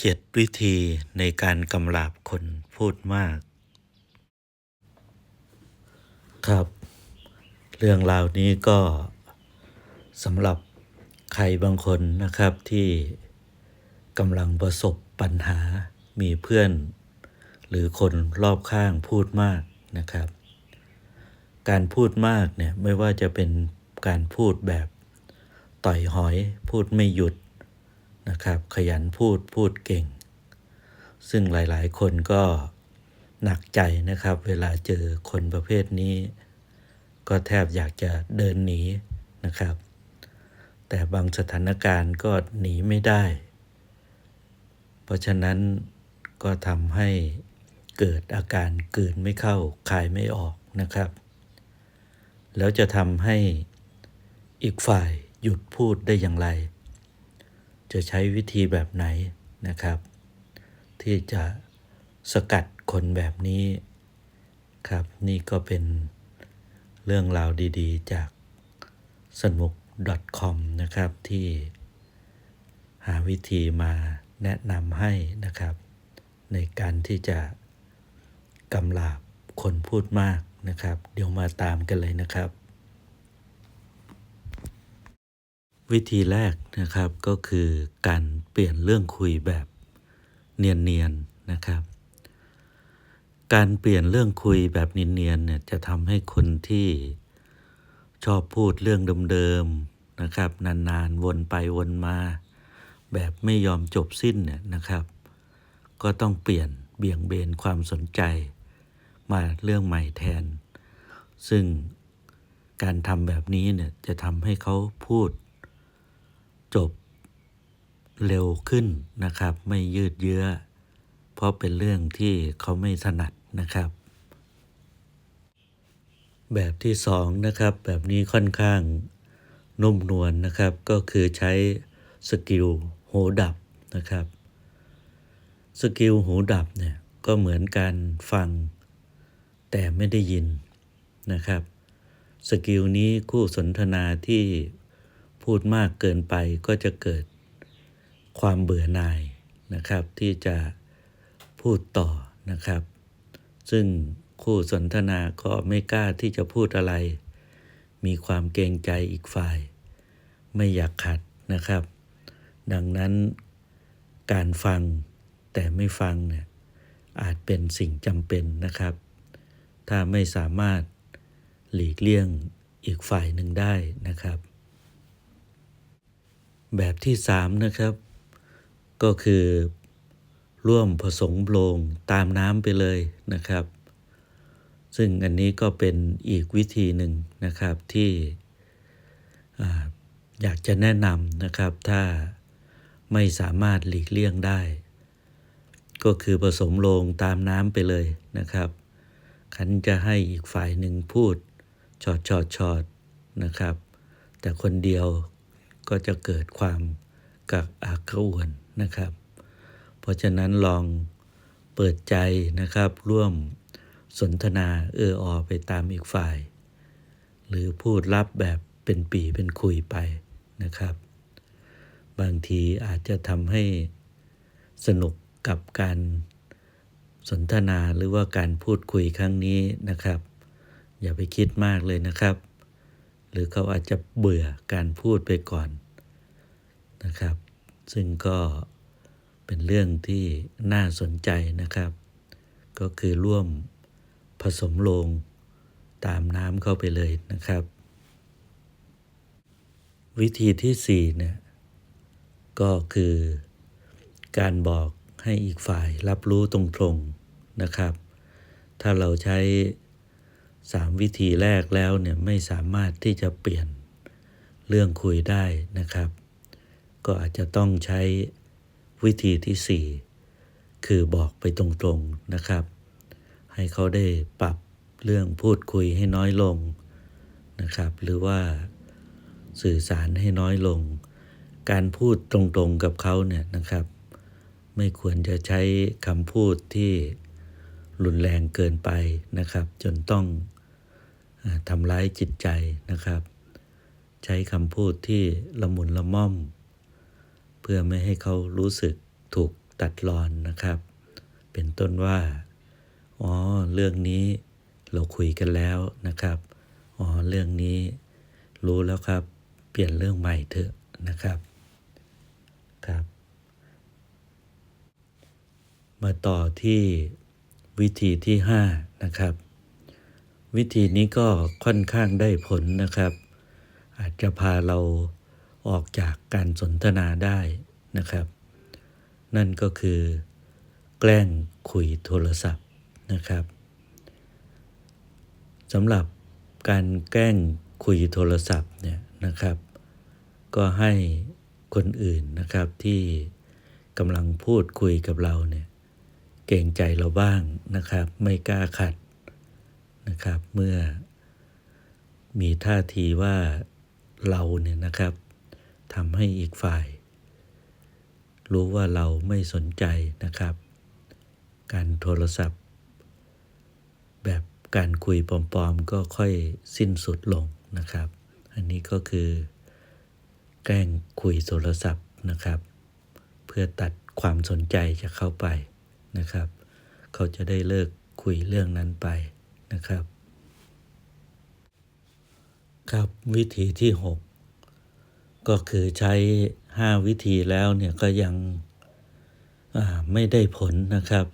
เจ็ดวิธีในการกำราบคนพูดมาก ครับ เรื่องราวนี้ก็สำหรับใครบางคนนะครับที่กำลังประสบปัญหามีเพื่อน หรือคนรอบข้างพูดมากนะครับ การพูดมากเนี่ยไม่ว่าจะเป็นการพูดแบบต่อยหอยพูดไม่หยุด นะครับ ขยันพูดพูดเก่ง ซึ่งหลายๆ คนก็หนักใจนะครับ เวลาเจอคนประเภทนี้ ก็แทบอยากจะเดินหนีนะครับ แต่บางสถานการณ์ก็หนีไม่ได้ เพราะฉะนั้นก็ทำให้เกิดอาการกืนไม่เข้าคายไม่ออกนะครับ แล้วจะทำให้อีกฝ่ายหยุดพูดได้อย่างไร จะใช้วิธีแบบไหนนะครับ ที่จะสกัดคนแบบนี้ครับ นี่ก็เป็นเรื่องราวดีๆ จากสนุก .com นะครับ ที่หาวิธีมาแนะนำให้นะครับ ในการที่จะกำลาบคนพูดมากนะครับ เดี๋ยวมาตามกันเลยนะครับ วิธีแรกนะครับก็คือการเปลี่ยนเรื่องคุยแบบเนียนๆนนะครับ การเปลี่ยนเรื่องคุยแบบเนียนๆเนี่ยจะทำให้คนที่ชอบพูดเรื่องเดิมๆนะครับ นานๆวนไปวนมา แบบไม่ยอมจบสิ้นเนี่ยนะครับ ก็ต้องเปลี่ยนเบี่ยงเบนความสนใจ มาเรื่องใหม่แทน ซึ่งการทำแบบนี้เนี่ยจะทำให้เขาพูด จบเร็วขึ้นนะครับ ไม่ยืดเยื้อ เพราะเป็นเรื่องที่เขาไม่ถนัดนะครับ แบบที่สองนะครับ แบบนี้ค่อนข้างนุ่มนวลนนะครับ ก็คือใช้สกิลหูดับนะครับ สกิลหูดับเนี่ยก็เหมือนการฟัง แต่ไม่ได้ยินนะครับ สกิลนี้คู่สนทนาที่ พูดมากเกินไปก็จะเกิดความเบื่อหน่ายนะครับ ที่จะพูดต่อนะครับ ซึ่งคู่สนทนาก็ไม่กล้าที่จะพูดอะไร มีความเกรงใจอีกฝ่าย ไม่อยากขัดนะครับ ดังนั้นการฟังแต่ไม่ฟังเนี่ยอาจเป็นสิ่งจำเป็นนะครับ ถ้าไม่สามารถหลีกเลี่ยงอีกฝ่ายหนึ่งได้นะครับ แบบที่สามนะครับ ก็คือร่วมผสมโลงตามน้ำไปเลยนะครับ ซึ่งอันนี้ก็เป็นอีกวิธีหนึ่งนะครับที่อยากจะแนะนำนะครับ ถ้าไม่สามารถหลีกเลี่ยงได้ ก็คือผสมโลงตามน้ำไปเลยนะครับขันจะให้อีกฝ่ายหนึ่งพูดชอดชอดชอดนะครับ แต่คนเดียว ก็จะเกิดความกักอักขระอ่วนนะครับ เพราะฉะนั้นลองเปิดใจนะครับ ร่วมสนทนาเอออไปตามอีกฝ่าย หรือพูดรับแบบเป็นปีเป็นคุยไปนะครับ บางทีอาจจะทำให้สนุกกับการสนทนาหรือว่าการพูดคุยครั้งนี้นะครับ อย่าไปคิดมากเลยนะครับ รือเขาอาจจะเบื่อการพูดไปก่อนนะครับ ซึ่งก็เป็นเรื่องที่น่าสนใจนะครับ ก็คือร่วมผสมลงตามน้ำเข้าไปเลยนะครับ วิธีที่สี่เนี่ยก็คือการบอกให้อีกฝ่ายรับรู้ตรงๆนะครับ ถ้าเราใช้ สามวิธีแรกแล้วเนี่ยไม่สามารถที่จะเปลี่ยนเรื่องคุยได้นะครับ ก็อาจจะต้องใช้วิธีที่สี่คือบอกไปตรงๆนะครับ ให้เขาได้ปรับเรื่องพูดคุยให้น้อยลงนะครับ หรือว่าสื่อสารให้น้อยลง การพูดตรงๆกับเขาเนี่ยนะครับ ไม่ควรจะใช้คำพูดที่รุนแรงเกินไปนะครับ จนต้อง ทำร้ายจิตใจนะครับ ใช้คำพูดที่ละมุนละม่อม เพื่อไม่ให้เขารู้สึกถูกตัดรอนนะครับ เป็นต้นว่า อ๋อ เรื่องนี้เราคุยกันแล้วนะครับ อ๋อ เรื่องนี้รู้แล้วครับ เปลี่ยนเรื่องใหม่เถอะนะครับครับ มาต่อที่วิธีที่ห้านะครับ วิธีนี้ก็ค่อนข้างได้ผลนะครับ อาจจะพาเราออกจากการสนทนาได้นะครับ นั่นก็คือ แกล้งคุยโทรศัพท์นะครับสำหรับการแกล้งคุยโทรศัพท์เนี่ยนะครับ ก็ให้คนอื่นนะครับที่กำลังพูดคุยกับเราเนี่ยเกรงใจเราบ้างนะครับ ไม่กล้าขัด นะครับ เมื่อ มีท่าทีว่าเราเนี่ยนะครับทำให้อีกฝ่าย รู้ว่าเราไม่สนใจนะครับ การโทรศัพท์ แบบการคุยปลอมๆก็ค่อยสิ้นสุดลงนะครับ อันนี้ก็คือ แกล้งคุยโทรศัพท์นะครับ เพื่อตัดความสนใจจะเข้าไปนะครับ เขาจะได้เลิกคุยเรื่องนั้นไป นะครับ ครับวิธีที่ 6 ก็คือใช้ 5 วิธีแล้วเนี่ยก็ยังไม่ได้ผลนะครับ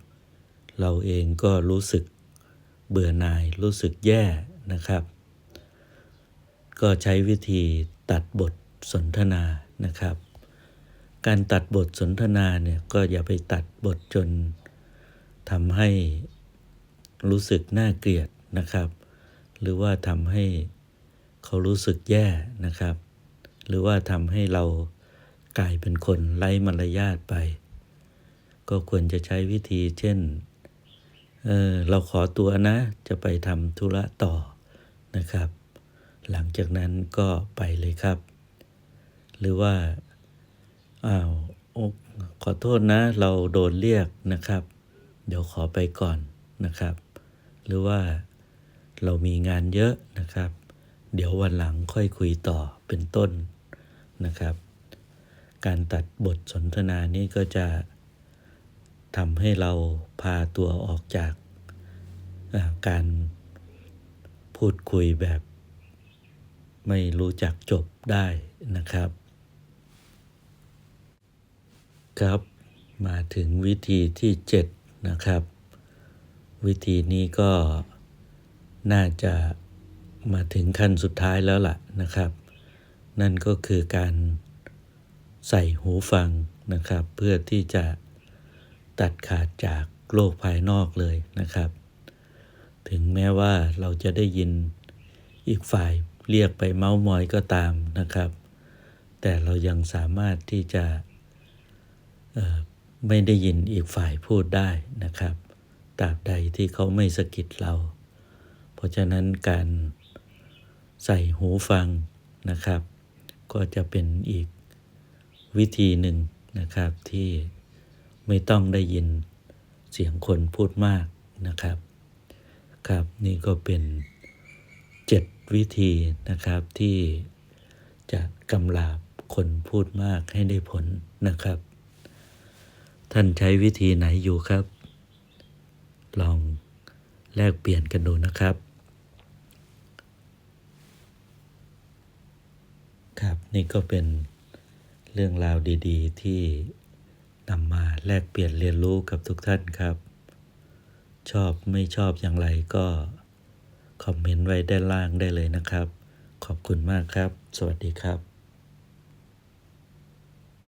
เราเองก็รู้สึกเบื่อหน่ายรู้สึกแย่นะครับ ก็ใช้วิธีตัดบทสนทนานะครับ การตัดบทสนทนาเนี่ยก็อย่าไปตัดบทจนทำให้รู้สึกน่าเกลียด นะครับ หรือว่าทำให้เขารู้สึกแย่นะครับ หรือว่าทำให้เรากลายเป็นคนไร้มารยาทไป ก็ควรจะใช้วิธีเช่นเออเราขอตัวนะจะไปทำธุระต่อนะครับ หลังจากนั้นก็ไปเลยครับ หรือว่าอ้าวโอ้ขอโทษนะ เราโดนเรียกนะครับ เดี๋ยวขอไปก่อนนะครับ หรือว่า เรามีงานเยอะนะครับ เดี๋ยววันหลังค่อยคุยต่อเป็นต้นนะครับ การตัดบทสนทนานี้ก็จะทำให้เราพาตัวออกจากการพูดคุยแบบ ไม่รู้จักจบได้นะครับ ครับมาถึงวิธีที่ 7 นะครับ วิธีนี้ก็ น่าจะมาถึงขั้นสุดท้ายแล้วล่ะนะครับ นั่นก็คือการใส่หูฟังนะครับ เพื่อที่จะตัดขาดจากโลกภายนอกเลยนะครับ ถึงแม้ว่าเราจะได้ยินอีกฝ่ายเรียกไปเมาส์มอยก็ตามนะครับ แต่เรายังสามารถที่จะไม่ได้ยินอีกฝ่ายพูดได้นะครับตราบใดที่เขาไม่สะกิดเรา ราะฉะนั้นการใส่หูฟังนะครับ ก็จะเป็นอีกวิธีหนึ่งนะครับที่ไม่ต้องได้ยินเสียงคนพูดมากนะครับครับนี่ก็เป็นเจ็ดวิธีนะครับที่จะกำลาบคนพูดมากให้ได้ผลนะครับ ท่านใช้วิธีไหนอยู่ครับ ลองแลกเปลี่ยนกันดูนะครับ ครับนี่ก็เป็นเรื่องราวดีๆ ที่นำมาแลกเปลี่ยนเรียนรู้กับทุกท่านครับ ชอบไม่ชอบอย่างไรก็คอมเมนต์ไว้ด้านล่างได้เลยนะครับ ขอบคุณมากครับ สวัสดีครับ